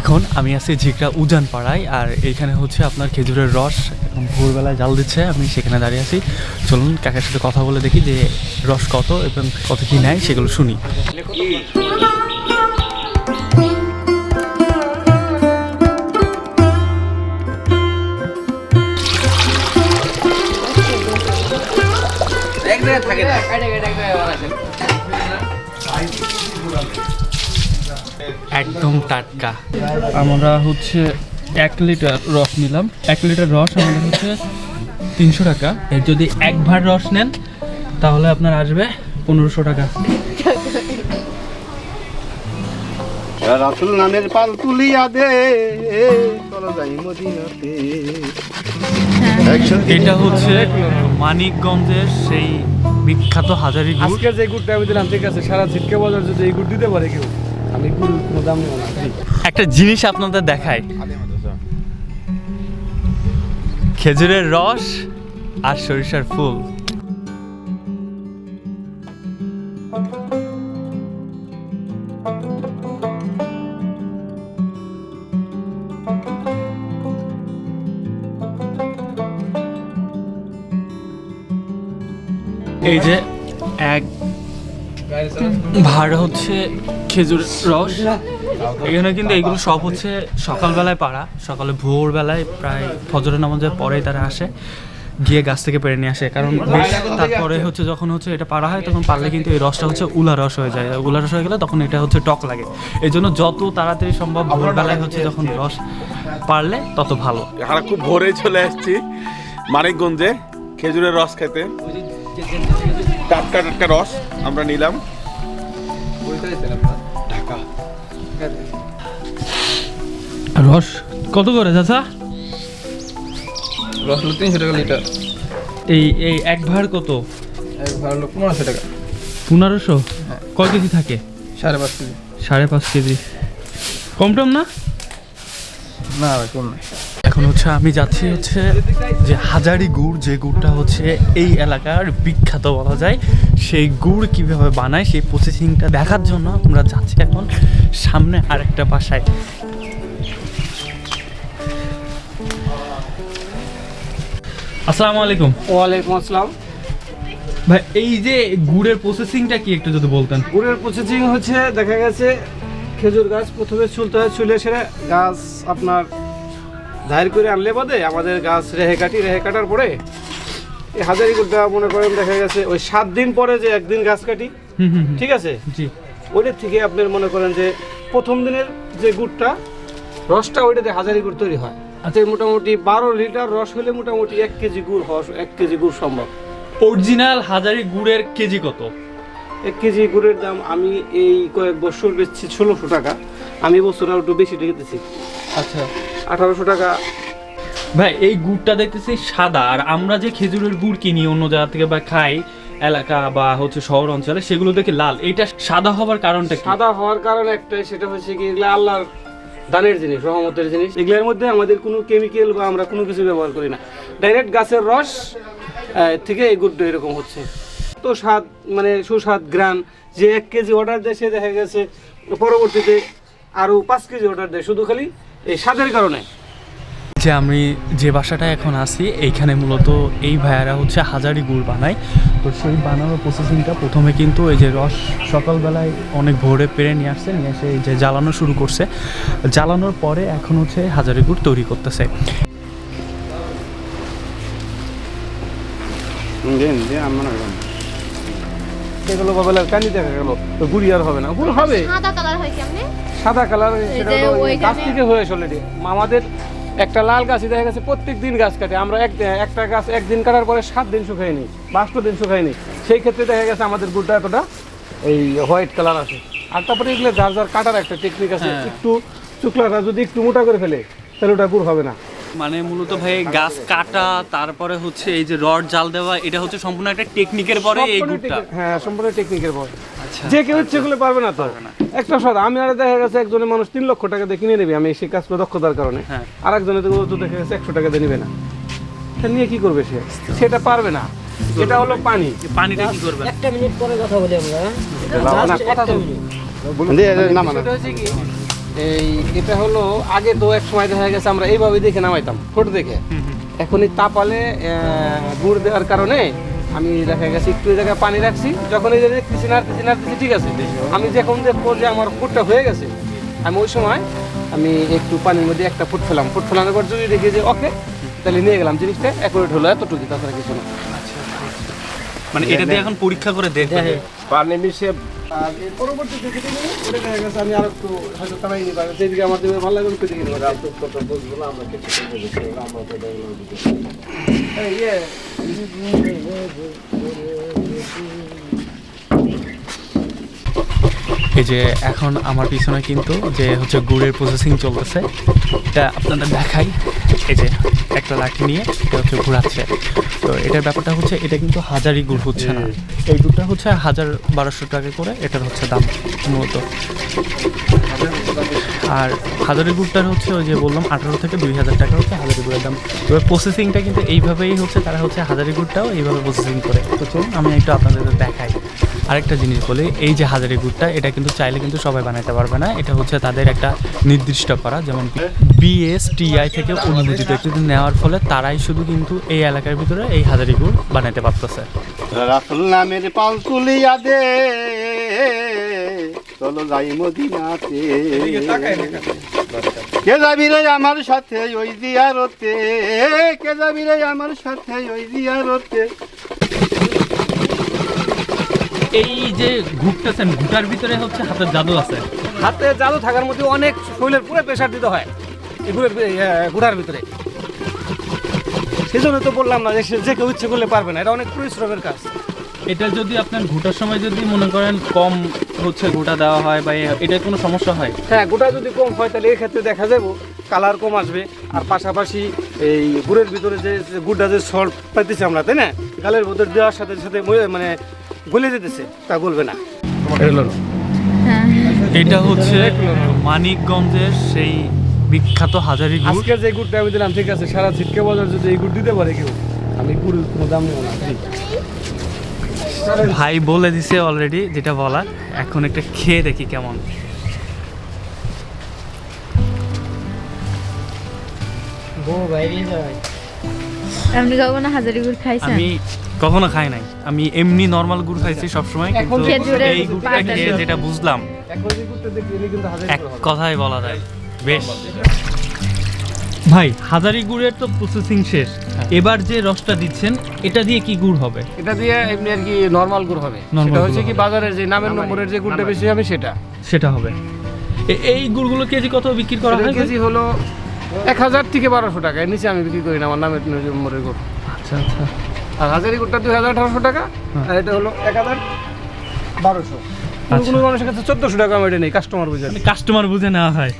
এখন আমি আছি ঝিকরা উজান পাড়ায় আর এইখানে হচ্ছে আপনার খেজুরের রস এখন ভোরবেলায় জাল দিচ্ছে, আমি সেখানে দাঁড়িয়ে আছি। চলুন কাকার সাথে কথা বলে দেখি যে রস কত এবং কত কি নেয়, সেগুলো শুনি। একদম টাটকা। আমরা হচ্ছে এক লিটার রস নিলাম। এক লিটার রস আমাদের হচ্ছে তিনশো টাকা। এর যদি এক ভার রস নেন তাহলে আপনার আসবে পনেরোশো টাকা। রাসুল নামের পাল তুলিয়া দে চলো যাই মদিনাতে। এটা হচ্ছে মানিকগঞ্জের সেই বিখ্যাত হাজারি গুড়। আজকের যে গুড়টা আমি দিলাম ঠিক আছে সারা ছিটকে বাজার যদি এই গুড় দিতে পারে কেউ। আমি কোনো দাম নেব না একটা জিনিস আপনাদের দেখায় খেজুরের রস আর সরিষার ফুল। এই যে এক ভাড় হচ্ছে খেজুর রস। এখানে কিন্তু এগুলো সব হচ্ছে সকালবেলায় পাড়া। সকালে ভোরবেলায় প্রায় ফজরের নামাজের পরেই তারা আসে। গিয়ে গাছ থেকে পেরে নিয়ে আসে। কারণ তারপরে হচ্ছে যখন হচ্ছে এটা পাড়া হয়, তখন পারলে কিন্তু এই রসটা হচ্ছে উলা রস হয়ে যায়। উলা রস হয়ে গেলে তখন এটা হচ্ছে টক লাগে। এই জন্য যত তাড়াতাড়ি সম্ভব ভোরবেলায় হচ্ছে যখন রস পারলে তত ভালো। খুব ভোরে চলে আসছি মানিকগঞ্জে খেজুরের রস খেতে। টাটকা টাটকা রস আমরা নিলাম। রস কত করে চাচা? রস হলো তিনশো টাকা লিটার। এই এই এক ভাড় কত? এক ভাড়া হলো পনেরোশো টাকা। পনেরোশো? কয় কেজি থাকে? সাড়ে পাঁচ কেজি। সাড়ে পাঁচ কেজি। কম টম না? না কম নাই এখন হচ্ছে আমি যাচ্ছি হচ্ছে যে হাজারি গুড় যে গুড়টা হচ্ছে এই এলাকার বিখ্যাত বলা যায়। সেই গুড় কীভাবে বানায় সেই প্রসেসিংটা দেখার জন্য আমরা যাচ্ছি এখন সামনে আরেকটা বাসায়। আসসালামু আলাইকুম ওয়ালাইকুম আসসালাম। ভাই এই যে গুড়ের প্রসেসিংটা কি একটু যদি বলতেন? গুড়ের প্রসেসিং হচ্ছে দেখা গেছে খেজুর গাছ প্রথমে চুলতে হয় চুলে সেরে গাছ আপনার ধার করে আনলে বাদে আমাদের গাছ রেহে কাটি রেহে কাটার পরে এই হাজারি গুড়টা মনে করেন দেখা গেছে ওই সাত দিন পরে যে একদিন গাছ কাটি। ঠিক আছে? ওইটার থেকে আপনার মনে করেন যে প্রথম দিনের যে গুড়টা রসটা ওইটাতে হাজারি গুড় তৈরি হয়। আচ্ছা মোটামুটি বারো লিটার রস হলে মোটামুটি এক কেজি গুড় হওয়া এক কেজি গুড় সম্ভব। অরিজিনাল হাজারি গুড়ের কেজি কত? এক কেজি গুড়ের দাম আমি এই কয়েক বছর বেচছি ষোলোশো টাকা। আমি বছর আর একটু বেশি রেখেছি আচ্ছা। আঠারোশো টাকা। ভাই এই গুড়টা দেখতেছি সাদা আর আমরা যে খেজুরের গুড় কিনি অন্য জায়গা থেকে বা খাই এলাকা বা হচ্ছে শহর অঞ্চলে সেগুলো দেখে লাল। এটা সাদা হওয়ার কারণটা সাদা হওয়ার কারণ একটাই সেটা হচ্ছে কি এগুলো আল্লাহর দানের জিনিস রহমতের জিনিস। এগুলোর মধ্যে আমাদের কোনো কেমিক্যাল বা আমরা কোনো কিছু ব্যবহার করি না। ডাইরেক্ট গাছের রস থেকে এই গুড়টা এরকম হচ্ছে। তো স্বাদ মানে সুস্বাদ গ্রান যে এক কেজি অর্ডার দেয় সে দেখা গেছে পরবর্তীতে আরও পাঁচ কেজি অর্ডার দেয়। শুধু খালি এই স্বাদের কারণে। যে আমি যে বাসাটা এখন আছি এইখানে মূলত এই ভাইয়ারা হচ্ছে হাজারি গুড় বানায়। তো সেই বানানোর প্রসেসিংটা প্রথমে কিন্তু এই যে রস সকালবেলায় অনেক ভোরে পেরে নিয়ে আসছে নিয়ে এসে এই যে জ্বালানো শুরু করছে। জ্বালানোর পরে এখন হচ্ছে হাজারি গুড় তৈরি করতেছে। কানি দেখা গেল তো গুড়ি আর হবে না। গুড় হবে। সাদা কালার হয় কেমনে? সাদা কালার সেটা গাছ থেকে হয়ে অলরেডি আমাদের একটা লাল গাছই দেখা গেছে প্রত্যেক দিন গাছ কাটে। আমরা এক একটা গাছ একদিন কাটার পরে সাত দিন শুকাই নিই বাষ্ট দিন শুকাই নিই সেই ক্ষেত্রে দেখা গেছে আমাদের গুড়টা এতটা এই হোয়াইট কালার আছে। আর তারপরে এগুলো যার যার কাটার একটা টেকনিক আছে হ্যাঁ। একটু চুকলাটা যদি একটু মোটা করে ফেলে তাহলে ওটা গুড় হবে না। মানে মূলত ভাই গাছ কাটা তারপরে হচ্ছে এই যে রড জাল দেওয়া এটা হচ্ছে সম্পূর্ণ একটা টেকনিকের পরে এই সম্পূর্ণ গুড়টা। হ্যাঁ সম্পূর্ণ টেকনিকের পর। যে কেউ ইচ্ছে করলে পারবে না তো। একটা সাথে আমি আর দেখা গেছে একজনের মানুষ তিন লক্ষ টাকা দিয়ে কিনে নেবে আমি সেই কাজগুলো দক্ষতার কারণে। হ্যাঁ। আর একজনের তো দেখা গেছে একশো টাকা দিয়ে নিবে না। তা নিয়ে কি করবে সে? সেটা পারবে না। এটা হলো পানি। পানিটা কি করবে? একটা মিনিট পরে কথা বলি আমরা। না, কথা তো- সেটা এই এটা হলো আগে তো এক সময় দেখা গেছে আমরা এইভাবে দেখে নামাইতাম ফটো দেখে। এখন এই তাপালে গুড় দেওয়ার কারণে আমি দেখা গেছে একটু জায়গায় পানি রাখছি। যখন এই যে কৃষি নাড়তেছি নাড়তেছি ঠিক আছে। আমি যখন যে যে আমার ফুটটা হয়ে গেছে আমি ওই সময় আমি একটু পানির মধ্যে একটা ফুট ফেলাম। ফুট ফেলানোর পর যদি দেখি যে ওকে তাহলে নিয়ে গেলাম। জিনিসটা অ্যাকুরেট হলো এতটুকু তাছাড়া কিছু না। মানে এটা দিয়ে এখন পরীক্ষা করে দেখতে যে পানি মিশে আর আমি আর একটু হয়তো তারাই আমার দিকে ভালো লাগে ওই দিকে নিতে পারি। এই ইয়ে, এই যে এখন আমার পিছনে কিন্তু যে হচ্ছে গুড়ের প্রসেসিং চলতেছে এটা আপনাদের দেখাই। এই যে একটা লাঠি নিয়ে এটা হচ্ছে ঘোরাচ্ছে। তো এটার ব্যাপারটা হচ্ছে এটা কিন্তু হাজারি গুড় হচ্ছে না। এই গুড়টা হচ্ছে হাজার বারোশো টাকা করে এটার হচ্ছে দাম মূলত। আর হাজারি গুড়টার হচ্ছে ওই যে বললাম আঠারো থেকে দুই হাজার টাকা হচ্ছে হাজারি গুড়ের দাম। এবার প্রসেসিংটা কিন্তু এইভাবেই হচ্ছে তারা হচ্ছে হাজারি গুড়টাও এইভাবে প্রসেসিং করে। তো চলুন আমি একটু আপনাদের দেখাই। আরেকটা জিনিস বলি এই যে হাজারি গুড়টা এটা কিন্তু চাইলে কিন্তু সবাই বানাতে পারবে না। এটা হচ্ছে তাদের একটা নির্দিষ্ট করা যেমন বিএসটিআই থেকে অনুমোদিত। কিন্তু নেওয়ার ফলে তারাই শুধু কিন্তু এই এলাকার ভিতরে এই হাজারি গুড় বানাতে পারতেছে। রাসুল নামের পাল তুলিয়া দে চলো যাই মদিনাতে। কে যাবি রে আমার সাথে ওই দিয়ারতে কে যাবি রে আমার সাথে ওই দিয়ারতে এই যে ঘুরতেছেন ঘুটার ভিতরে হচ্ছে হাতের জাদু আছে। হাতে জাদু থাকার মধ্যে অনেক শরীরের পুরো প্রেশার দিতে হয়। এই গুড়ের ভিতরে। সেই জন্য তো বললাম না যে যে কেউ ইচ্ছে করলে পারবে না এটা অনেক পরিশ্রমের কাজ। এটা যদি আপনার ঘুটার সময় যদি মনে করেন কম হচ্ছে ঘুটা দেওয়া হয় বা এটা কোনো সমস্যা হয়? হ্যাঁ গোটা যদি কম হয় তাহলে এক্ষেত্রে দেখা যাব কালার কম আসবে। আর পাশাপাশি এই গুড়ের ভিতরে যে যে গুড়টা যে সল্ট পাইতেছি আমরা তাই না? গালের ভিতরে দেওয়ার সাথে সাথে মানে গলে যেতেছে তা গলবে না। এটা হচ্ছে মানিকগঞ্জের সেই বিখ্যাত হাজারি গুড়। আজকে যে গুড়টা আমি দিলাম ঠিক আছে সারা ছিটকে বাজার যদি এই গুড় দিতে পারে কেউ আমি গুড়ের কোনো দাম নেব না ভাই বলে দিছে অলরেডি যেটা বলা এখন একটা খেয়ে দেখি কেমন। আপনি কখনো হাজারি গুড় খাইছেন? আমি কখনো খাই নাই। আমি এমনি নর্মাল গুড় খাইছি সবসময় কিন্তু এই গুড়টা খেয়ে যেটা বুঝলাম এক কথাই বলা যায় বেশ। ভাই হাজারি গুড়ের তো প্রসেসিং শেষ। এবার যে রসটা দিচ্ছেন এটা দিয়ে কি গুড় হবে? এটা দিয়ে এমনি আর কি নর্মাল গুড় হবে। সেটা হচ্ছে কি। বাজারের যে নামের নম্বরের যে গুড়টা বেশি হবে সেটা। সেটা হবে। এই গুড়গুলো কেজি কত বিক্রি করা হয় কেজি হলো এক হাজার থেকে বারোশো টাকা। এর নিচে আমি বিক্রি করি না আমার নামের নম্বরের গুড়। আচ্ছা আচ্ছা। আর হাজারি গুড়টা দুই হাজার আঠারোশো টাকা হ্যাঁ। আর এটা হলো এক হাজার বারোশো। কোনো আচ্ছা। কোনো মানুষের কাছে চোদ্দশো টাকা আমি এটা নেই কাস্টমার বুঝে মানে কাস্টমার বুঝে নেওয়া হয়।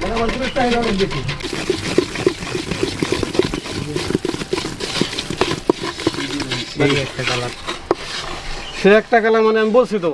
মানে গুড়ের চাহিদা অনেক বেশি। সে একটা কালার মানে আমি বলছি তো।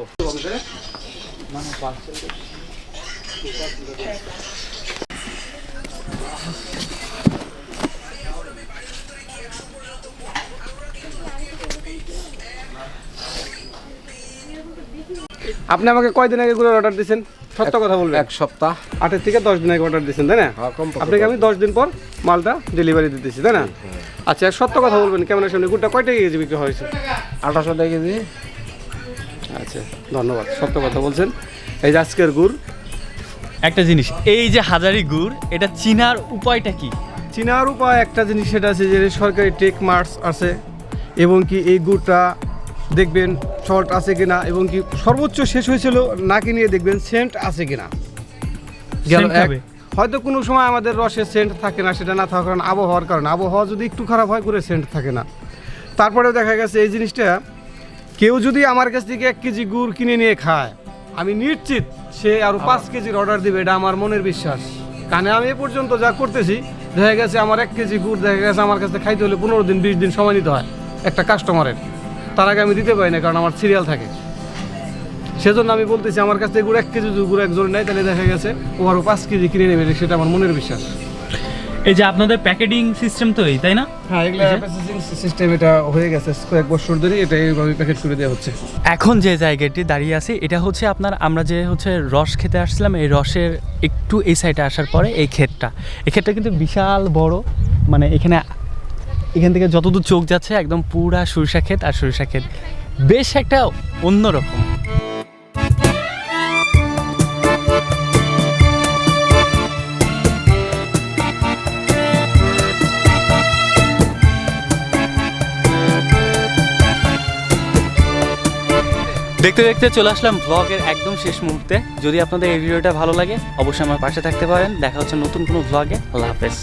আপনি আমাকে কয়দিন আগে গুলোর অর্ডার দিয়েছেন সত্য কথা বলবেন। এক সপ্তাহ। আটের থেকে দশ দিন আগে অর্ডার দিয়েছেন তাই না? হ্যাঁ, আপনাকে আমি দশ। দিন পর মালটা ডেলিভারি দিতেছি তাই না? আচ্ছা সত্য কথা বলবেন কেমন সামনে গুড়টা কয় টাকা কেজি বিক্রি হয়েছে? আঠারোশো টাকা কেজি। আচ্ছা ধন্যবাদ সত্য কথা বলছেন। এই যে আজকের গুড়। একটা জিনিস এই যে হাজারি গুড় এটা চিনার উপায়টা কি? চিনার উপায় একটা জিনিস সেটা আছে যে সরকারি টেক মার্কস আছে এবং কি এই গুড়টা দেখবেন শর্ট আছে কিনা এবং কি সর্বোচ্চ শেষ হয়েছিল নাকি নিয়ে দেখবেন সেন্ট আছে কিনা। গেল Scent এক। হয়তো কোনো সময় আমাদের রসের সেন্ট থাকে না সেটা না থাকার কারণ আবহাওয়ার কারণে। আবহাওয়া যদি একটু খারাপ হয় করে সেন্ট থাকে না। তারপরেও দেখা গেছে এই জিনিসটা কেউ যদি আমার কাছ থেকে এক কেজি গুড় কিনে নিয়ে খায় আমি নিশ্চিত সে আরও পাঁচ কেজির অর্ডার দিবে এটা আমার মনের বিশ্বাস। কানে আমি এ পর্যন্ত যা করতেছি দেখা গেছে আমার এক কেজি গুড় দেখা গেছে আমার কাছে খাইতে হলে পনেরো দিন বিশ দিন সময় নিতে হয় একটা কাস্টমারের তার আগে আমি দিতে পারি না কারণ আমার সিরিয়াল থাকে। সেজন্য আমি বলতেছি আমার কাছ থেকে গুড় এক কেজি যদি গুড় একজন নেয় তাহলে দেখা গেছে ও আরও পাঁচ কেজি কিনে নেবে সেটা আমার মনের বিশ্বাস। এই যে আপনাদের প্যাকেটিং সিস্টেম তো এই তাই না? হ্যাঁ এগুলা প্রসেসিং সিস্টেম এটা হয়ে গেছে কয়েক বছর ধরে এটা এইভাবে প্যাকেট করে দেওয়া হচ্ছে। এখন যে জায়গাটি দাঁড়িয়ে আছি এটা হচ্ছে আপনার আমরা যে হচ্ছে রস খেতে আসছিলাম এই রসের একটু এই সাইডে আসার পরে এই ক্ষেতটা। এই ক্ষেতটা কিন্তু বিশাল বড় মানে এখানে এখান থেকে যতদূর চোখ যাচ্ছে, একদম পুরা সরিষা ক্ষেত আর সরিষা ক্ষেত। বেশ একটা অন্যরকম দেখতে দেখতে চলে আসলাম ব্লগের একদম শেষ মুহূর্তে। যদি আপনাদের এই ভিডিওটা ভালো লাগে, অবশ্যই আমার পাশে থাকতে পারেন। দেখা হচ্ছে নতুন কোনো ব্লগে আল্লাহ হাফেজ।